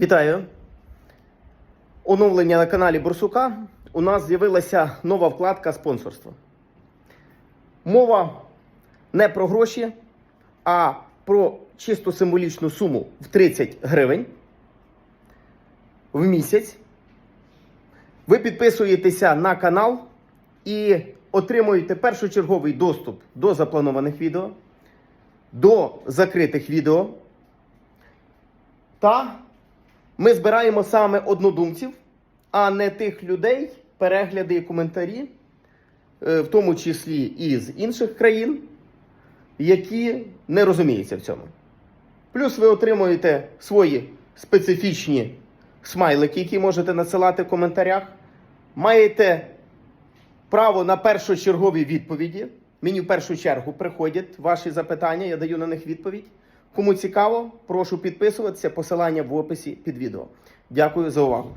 Вітаю! Оновлення на каналі Бурсука. У нас з'явилася нова вкладка спонсорство. Мова не про гроші, а про чисто символічну суму в 30 гривень в місяць. Ви підписуєтеся на канал і отримуєте першочерговий доступ до запланованих відео, до закритих відео. Та ми збираємо саме однодумців, а не тих людей, перегляди і коментарі, е, в тому числі і з інших країн, які не розуміються в цьому. Плюс ви отримуєте свої специфічні смайлики, які можете надсилати в коментарях. Маєте право на першочергові відповіді. Мені в першу чергу приходять ваші запитання, я даю на них відповідь. Кому цікаво, прошу підписуватися. Посилання в описі під відео. Дякую за увагу.